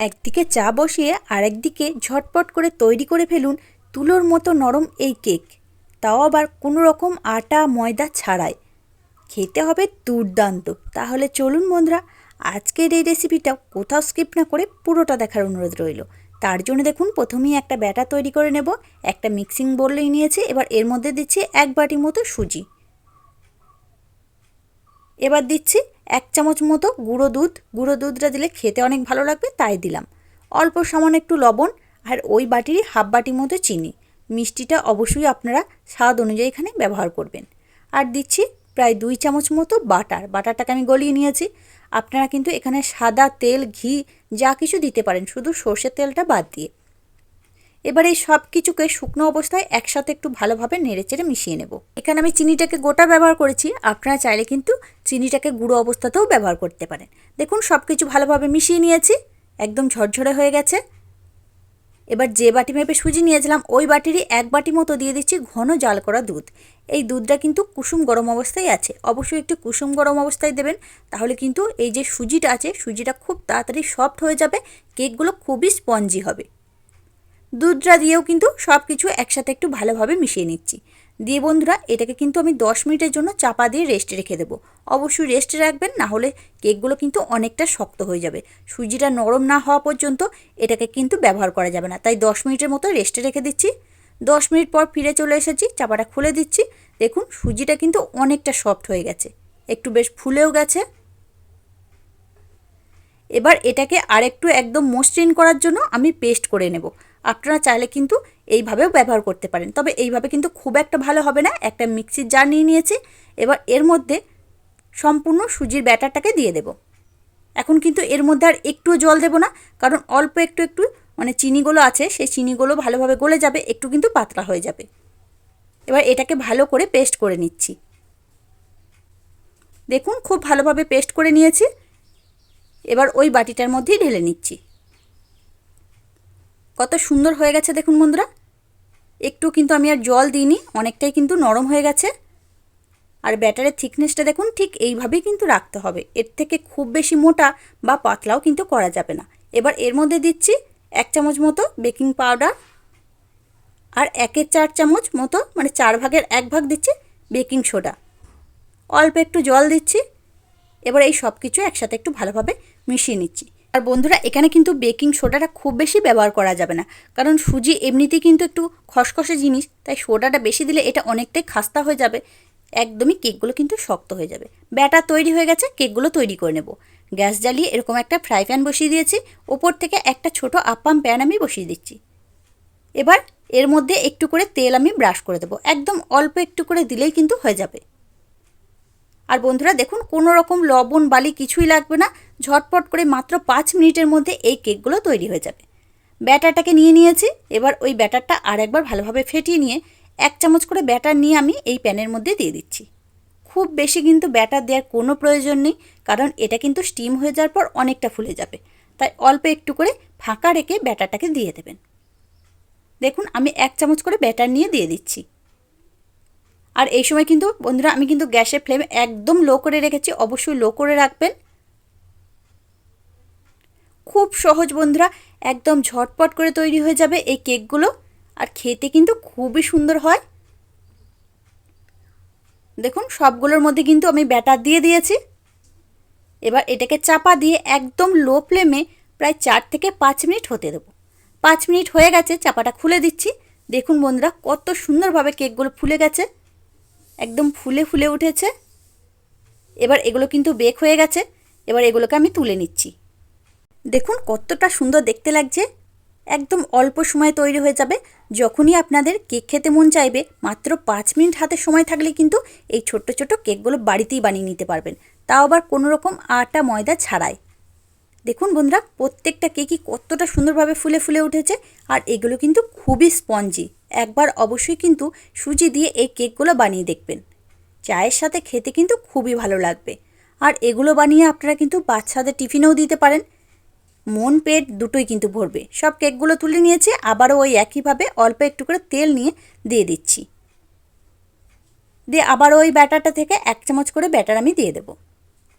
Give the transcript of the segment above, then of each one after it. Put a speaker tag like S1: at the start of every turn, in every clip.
S1: একদিকে চা বসিয়ে আরেকদিকে ঝটপট করে তৈরি করে ফেলুন তুলোর মতো নরম এই কেক। তাও আবার কোনো রকম আটা, ময়দা ছাড়াই। খেতে হবে দুর্দান্ত। তাহলে চলুন বন্ধুরা, আজকের এই রেসিপিটা কোথাও স্কিপ না করে পুরোটা দেখার অনুরোধ রইল। তার জন্য দেখুন, প্রথমেই একটা ব্যাটার তৈরি করে নেব, একটা মিক্সিং বোর্ডলেই নিয়েছে, এবার এর মধ্যে দিচ্ছি এক বাটি মতো সুজি। এবার দিচ্ছি এক চামচ মতো গুঁড়ো দুধ, গুঁড়ো দুধটা দিলে খেতে অনেক ভালো লাগবে, তাই দিলাম। অল্প সামান্য একটু লবণ আর ওই বাটিরই হাফ বাটি মতো চিনি। মিষ্টিটা অবশ্যই আপনারা স্বাদ অনুযায়ী এখানে ব্যবহার করবেন। আর দিচ্ছি প্রায় দুই চামচ মতো বাটার। বাটারটাকে আমি গলিয়ে নিয়েছি। আপনারা কিন্তু এখানে সাদা তেল, ঘি, যা কিছু দিতে পারেন, শুধু সর্ষের তেলটা বাদ দিয়ে। এবার এই সব কিছুকে শুকনো অবস্থায় একসাথে একটু ভালোভাবে নেড়েচেড়ে মিশিয়ে নেব। এখানে আমি চিনিটাকে গোটা ব্যবহার করেছি। আপনারা চাইলে কিন্তু চিনিটাকে গুঁড়ো অবস্থাতেও ব্যবহার করতে পারেন। দেখুন সব কিছু ভালোভাবে মিশিয়ে নিয়েছি। একদম ঝরঝরে হয়ে গেছে। এবার যে বাটি মেপে সুজি নিয়েছিলাম, ওই বাটিরই এক বাটি মতো দিয়ে দিচ্ছি ঘন জাল করা দুধ। এই দুধটা কিন্তু কুসুম গরম অবস্থায় আছে। অবশ্যই একটু কুসুম গরম অবস্থায় দেবেন। তাহলে কিন্তু এই যে সুজিটা আছে, সুজিটা খুব তাড়াতাড়ি সফট হয়ে যাবে। কেকগুলো খুবই স্পঞ্জি হবে। দুধটা দিয়েও কিন্তু সব কিছু একসাথে একটু ভালোভাবে মিশিয়ে নিচ্ছি। দিয়ে বন্ধুরা, এটাকে কিন্তু আমি দশ মিনিটের জন্য চাপা দিয়ে রেস্টে রেখে দেবো। অবশ্যই রেস্টে রাখবেন, না হলে কেকগুলো কিন্তু অনেকটা শক্ত হয়ে যাবে। সুজিটা নরম না হওয়া পর্যন্ত এটাকে কিন্তু ব্যবহার করা যাবে না। তাই দশ মিনিটের মতো রেস্টে রেখে দিচ্ছি। দশ মিনিট পর ফিরে চলে এসেছি, চাপাটা খুলে দিচ্ছি। দেখুন, সুজিটা কিন্তু অনেকটা সফট হয়ে গেছে। একটু বেশ ফুলেও গেছে। এবার এটাকে আরেকটু একদম মসৃণ করার জন্য আমি পেস্ট করে নেব। আপনারা চাইলে কিন্তু এইভাবেও ব্যবহার করতে পারেন। তবে এইভাবে কিন্তু খুব একটা ভালো হবে না। একটা মিক্সির জার নিয়ে নিয়েছি। এবার এর মধ্যে সম্পূর্ণ সুজির ব্যাটারটাকে দিয়ে দেব। এখন কিন্তু এর মধ্যে আর একটুও জল দেব না। কারণ অল্প একটু একটু মানে চিনিগুলো আছে, সেই চিনিগুলো ভালোভাবে গলে যাবে, একটু কিন্তু পাতলা হয়ে যাবে। এবার এটাকে ভালো করে পেস্ট করে নিচ্ছি। দেখুন, খুব ভালোভাবে পেস্ট করে নিয়েছি। এবার ওই বাটিটার মধ্যেই ঢেলে নিচ্ছি। কত সুন্দর হয়ে গেছে দেখুন বন্ধুরা। একটু কিন্তু আমি আর জল দিইনি, অনেকটাই কিন্তু নরম হয়ে গেছে। আর ব্যাটারের থিকনেসটা দেখুন, ঠিক এইভাবেই কিন্তু রাখতে হবে। এর থেকে খুব বেশি মোটা বা পাতলাও কিন্তু করা যাবে না। এবার এর মধ্যে দিচ্ছি এক চামচ মতো বেকিং পাউডার আর একের চার চামচ মতো মানে চার ভাগের এক ভাগ দিচ্ছি বেকিং সোডা। অল্প একটু জল দিচ্ছি। এবার এই সব কিছু একসাথে একটু ভালোভাবে মিশিয়ে নিচ্ছি। আর বন্ধুরা, এখানে কিন্তু বেকিং সোডাটা খুব বেশি ব্যবহার করা যাবে না। কারণ সুজি এমনিতেই কিন্তু একটু খসখসে জিনিস, তাই সোডাটা বেশি দিলে এটা অনেকটাই খাস্তা হয়ে যাবে। একদমই কেকগুলো কিন্তু শক্ত হয়ে যাবে। ব্যাটার তৈরি হয়ে গেছে কেকগুলো তৈরি করে নেব। গ্যাস জ্বালিয়ে এরকম একটা ফ্রাই প্যান বসিয়ে দিয়েছি। ওপর থেকে একটা ছোট আপ্পাম প্যান আমি বসিয়ে দিচ্ছি। এবার এর মধ্যে একটু করে তেল আমি ব্রাশ করে দেবো। একদম অল্প একটু করে দিলেই কিন্তু হয়ে যাবে। আর বন্ধুরা, দেখুন, কোনো রকম লবণ বালি কিছুই লাগবে না। ঝটপট করে মাত্র পাঁচ মিনিটের মধ্যে এই কেকগুলো তৈরি হয়ে যাবে। ব্যাটারটাকে নিয়ে নিয়েছি, এবার ওই ব্যাটারটা আর একবার ভালোভাবে ফেটিয়ে নিয়ে এক চামচ করে ব্যাটার নিয়ে আমি এই প্যানের মধ্যে দিয়ে দিচ্ছি। খুব বেশি কিন্তু ব্যাটার দেওয়ার কোনো প্রয়োজন নেই, কারণ এটা কিন্তু স্টিম হয়ে যাওয়ার পর অনেকটা ফুলে যাবে। তাই অল্প একটু করে ফাঁকা রেখে ব্যাটারটাকে দিয়ে দেবেন। দেখুন, আমি এক চামচ করে ব্যাটার নিয়ে দিয়ে দিচ্ছি। আর এই সময় কিন্তু বন্ধুরা, আমি কিন্তু গ্যাসের ফ্লেম একদম লো করে রেখেছি, অবশ্যই লো করে রাখবেন। খুব সহজ বন্ধুরা, একদম ঝটপট করে তৈরি হয়ে যাবে এই কেকগুলো। আর খেতে কিন্তু খুবই সুন্দর হয়। দেখুন, সবগুলোর মধ্যে কিন্তু আমি ব্যাটার দিয়ে দিয়েছি। এবার এটাকে চাপা দিয়ে একদম লো ফ্লেমে প্রায় চার থেকে পাঁচ মিনিট হতে দেবো। পাঁচ মিনিট হয়ে গেছে, চাপাটা খুলে দিচ্ছি। দেখুন বন্ধুরা, কত সুন্দরভাবে কেকগুলো ফুলে গেছে। একদম ফুলে ফুলে উঠেছে। এবার এগুলো কিন্তু বেক হয়ে গেছে। এবার এগুলোকে আমি তুলে নিচ্ছি। দেখুন কতটা সুন্দর দেখতে লাগছে। একদম অল্প সময়ে তৈরি হয়ে যাবে। যখনই আপনাদের কেক খেতে মন চাইবে, মাত্র পাঁচ মিনিট হাতে সময় থাকলে কিন্তু এই ছোট্ট ছোট্ট কেকগুলো বাড়িতেই বানিয়ে নিতে পারবেন। তাও আবার কোনো রকম আটা ময়দা ছাড়াই। দেখুন বন্ধুরা, প্রত্যেকটা কেকই কতটা সুন্দরভাবে ফুলে ফুলে উঠেছে আর এগুলো কিন্তু খুবই স্পঞ্জি। একবার অবশ্যই কিন্তু সুজি দিয়ে এই কেকগুলো বানিয়ে দেখবেন। চায়ের সাথে খেতে কিন্তু খুবই ভালো লাগবে। আর এগুলো বানিয়ে আপনারা কিন্তু বাচ্চাদের টিফিনেও দিতে পারেন। মন, পেট দুটোই কিন্তু ভরবে। সব কেকগুলো তুলে নিয়েছি, আবারও ওই একইভাবে অল্প একটু করে তেল নিয়ে দিয়ে দিচ্ছি। দিয়ে আবার ওই ব্যাটারটা থেকে এক চামচ করে ব্যাটার আমি দিয়ে দেবো।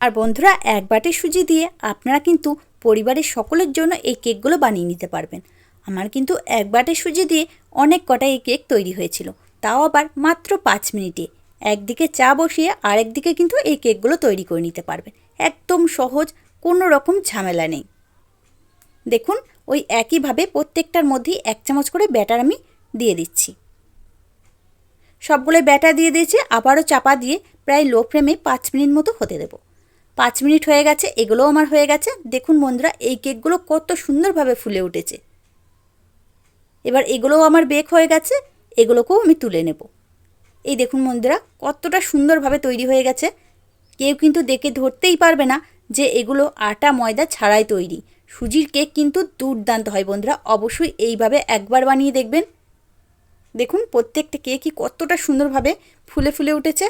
S1: আর বন্ধুরা, এক বাটি সুজি দিয়ে আপনারা কিন্তু পরিবারের সকলের জন্য এই কেকগুলো বানিয়ে নিতে পারবেন। আমার কিন্তু এক বাটি সুজি দিয়ে অনেক কটা এই কেক তৈরি হয়েছিল। তাও আবার মাত্র পাঁচ মিনিটে। একদিকে চা বসিয়ে আরেকদিকে কিন্তু এই কেকগুলো তৈরি করে নিতে পারবেন। একদম সহজ, কোনো রকম ঝামেলা নেই। দেখুন, ওই একইভাবে প্রত্যেকটার মধ্যেই এক চামচ করে ব্যাটার আমি দিয়ে দিচ্ছি। সবগুলো ব্যাটার দিয়ে দিয়েছি, আবারও চাপা দিয়ে প্রায় লো ফ্লেমে পাঁচ মিনিট মতো হতে দেবো। পাঁচ মিনিট হয়ে গেছে, এগুলোও আমার হয়ে গেছে। দেখুন বন্ধুরা, এই কেকগুলো কত সুন্দরভাবে ফুলে উঠেছে। এবার এগুলোও আমার বেক হয়ে গেছে, এগুলোকেও আমি তুলে নেব। এই দেখুন বন্ধুরা, কতটা সুন্দরভাবে তৈরি হয়ে গেছে। কেউ কিন্তু দেখে ধরতেই পারবে না যে এগুলো আটা ময়দা ছাড়াই তৈরি। সুজির কেক কিন্তু দুর্দান্ত হয় বন্ধুরা। অবশ্যই এইভাবে একবার বানিয়ে দেখবেন। দেখুন, প্রত্যেকটা কেকই কতটা সুন্দরভাবে ফুলে ফুলে উঠেছে।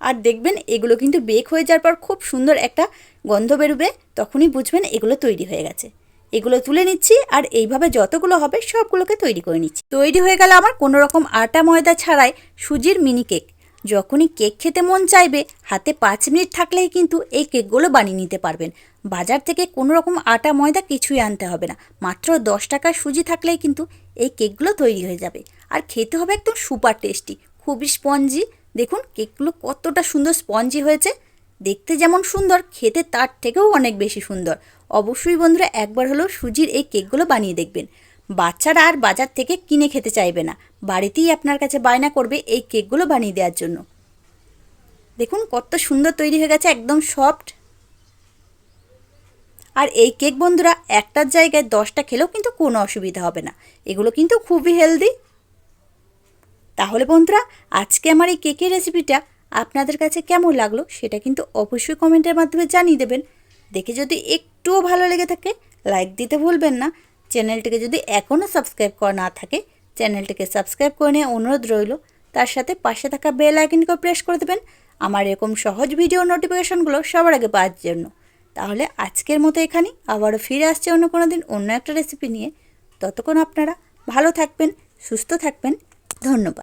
S1: আর দেখবেন, এগুলো কিন্তু বেক হয়ে যাওয়ার পর খুব সুন্দর একটা গন্ধ বেরোবে, তখনই বুঝবেন এগুলো তৈরি হয়ে গেছে। এগুলো তুলে নিচ্ছি আর এইভাবে যতগুলো হবে সবগুলোকে তৈরি করে নিচ্ছি। তৈরি হয়ে গেল আমার কোনো রকম আটা ময়দা ছাড়াই সুজির মিনি কেক। যখনই কেক খেতে মন চাইবে, হাতে পাঁচ মিনিট থাকলেই কিন্তু এই কেকগুলো বানিয়ে নিতে পারবেন। বাজার থেকে কোনো রকম আটা, ময়দা কিছুই আনতে হবে না। মাত্র দশ টাকার সুজি থাকলেই কিন্তু এই কেকগুলো তৈরি হয়ে যাবে। আর খেতে হবে একদম সুপার টেস্টি, খুবই স্পঞ্জি। দেখুন, কেকগুলো কতটা সুন্দর স্পঞ্জি হয়েছে। দেখতে যেমন সুন্দর, খেতে তার থেকেও অনেক বেশি সুন্দর। অবশ্যই বন্ধুরা, একবার হলেও সুজির এই কেকগুলো বানিয়ে দেখবেন। বাচ্চারা আর বাজার থেকে কিনে খেতে চাইবে না। বাড়িতেই আপনার কাছে বায়না করবে এই কেকগুলো বানিয়ে দেওয়ার জন্য। দেখুন, কত সুন্দর তৈরি হয়ে গেছে, একদম সফট। আর এই কেক বন্ধুরা, একটার জায়গায় দশটা খেলেও কিন্তু কোনো অসুবিধা হবে না। এগুলো কিন্তু খুবই হেলদি। তাহলে বন্ধুরা, আজকে আমার এই কেকের রেসিপিটা আপনাদের কাছে কেমন লাগল সেটা কিন্তু অবশ্যই কমেন্টের মাধ্যমে জানিয়ে দেবেন। দেখে যদি একটুও ভালো লেগে থাকে, লাইক দিতে ভুলবেন না। চ্যানেলটিকে যদি এখনও সাবস্ক্রাইব করা না থাকে চ্যানেলটিকে সাবস্ক্রাইব করে নিয়ে অনুরোধ রইল। তার সাথে পাশে থাকা বেল আইকনকেও প্রেস করে দেবেন। আমার এরকম সহজ ভিডিও নোটিফিকেশনগুলো সবার আগে পাওয়ার জন্য। তাহলে আজকের মতো এখানেই। আবারও ফিরে আসছে অন্য কোনো দিন অন্য একটা রেসিপি নিয়ে। ততক্ষণ আপনারা ভালো থাকবেন, সুস্থ থাকবেন। ধন্যবাদ।